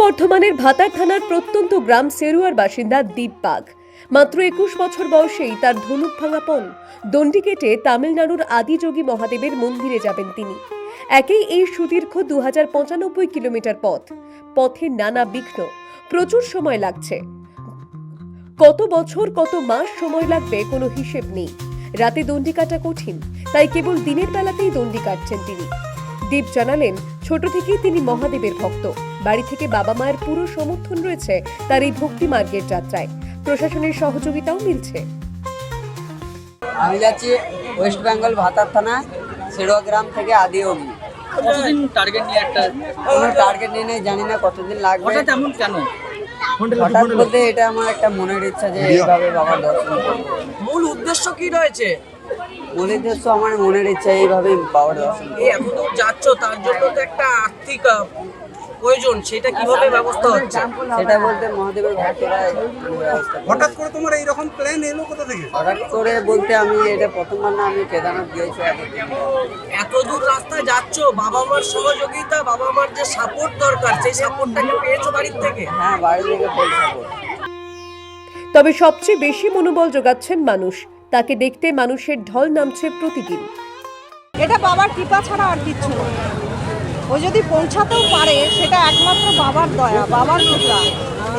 বর্ধমানের ভাতার থানার প্রত্যন্ত গ্রাম সেরুয়ার বাসিন্দা দীপ বাগ মাত্র একুশ বছর বয়সেই তার ধনুক ভাঙা পণ। দণ্ডি কেটে তামিলনাড়ুর আদিযোগী মহাদেবের মন্দিরে যাবেন তিনি। একেই এই সুদীর্ঘ দু কিলোমিটার পথ। পথে নানা বিঘ্ন। প্রচুর সময় লাগছে। কত বছর, কত মাস সময় লাগবে কোনো হিসেব নেই। রাতে দণ্ডি কাটা কঠিন, তাই কেবল দিনের বেলাতেই দণ্ডি কাটছেন তিনি। দীপ জানালেন ছোট থেকেই তিনি মহাদেবের ভক্ত। বাড়ি থেকে বাবা মায়ের পুরো সমর্থন রয়েছে তার এই ভক্তি মার্গের যাত্রায়। প্রশাসনের সহযোগিতাও মিলছে। আমি যাচ্ছি ওয়েস্ট বেঙ্গল ভাতার থানা সেরোয়া গ্রাম থেকে আদি অগ্নি কতদিন টার্গেট নিয়ে একটা কোনো টার্গেট নিয়ে নেই জানি না কতদিন লাগবে। হঠাৎ এমন কেন? হঠাৎ বলতে এটা আমার একটা মনের ইচ্ছা যে এইভাবে বাবার দর্শন মূল উদ্দেশ্য কি রয়েছে? আমার মনের ইচ্ছা এইভাবেই বাবার দর্শন এই এত দূর যাচ্ছ তার জন্য তো একটা আর্থিক আহ, প্রয়োজন সেটা কীভাবে ব্যবস্থা হচ্ছে? সেটা বলতে মহাদেবের ভক্তরা ব্যবস্থা করে। হঠাৎ করে তোমার এইরকম প্ল্যান এলো কোথা থেকে? হঠাৎ করে বলতে আমি এটা প্রথমবার না আমি কেদারনাথ গিয়েছি এতদিন। এত দূর রাস্তায় যাচ্ছ বাবা মার সহযোগিতা বাবা মার যে সাপোর্ট দরকার সেই সাপোর্টটাকে পেয়েছ বাড়ির থেকে? হ্যাঁ বাড়ি থেকে তবে সবচেয়ে বেশি মনোবল যোগাচ্ছেন মানুষ। তাকে দেখতে মানুষের ঢল নামছে প্রতিদিন। এটা বাবার কৃপা ছাড়া আর কিচ্ছু নয় ও যদি পৌঁছাতেও পারে সেটা একমাত্র বাবার দয়া বাবার কৃপা।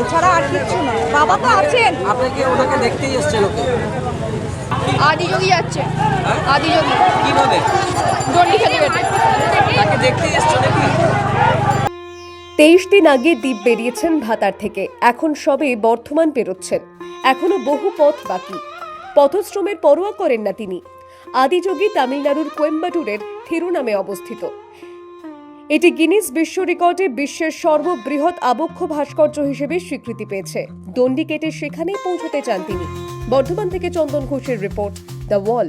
এছাড়া আর কিচ্ছু নয় বাবা তো আছেন। আপনাকে ওনাকে দেখতেই এসছে লোকে আদিযোগী যাচ্ছে। আদিযোগী কীভাবে দড়ি খেতে খেতে তাকে দেখতেই এসছো নাকি? তেইশ দিন আগে দ্বীপ বেরিয়েছেন ভাতার থেকে। এখন সবে বর্ধমান পেরোচ্ছেন। এখনও বহু পথ বাকি। পথশ্রমের পরোয়া করেন না তিনি। আদিযোগী তামিলনাড়ুর কোয়েম্বাটুরের থিরু নামে অবস্থিত। এটি গিনিস বিশ্ব রেকর্ডে বিশ্বের সর্ববৃহৎ আবক্ষ ভাস্কর্য হিসেবে স্বীকৃতি পেয়েছে। দণ্ডি কেটে সেখানেই পৌঁছতে চান তিনি। বর্ধমান থেকে চন্দন ঘোষের রিপোর্ট, দ্য ওয়াল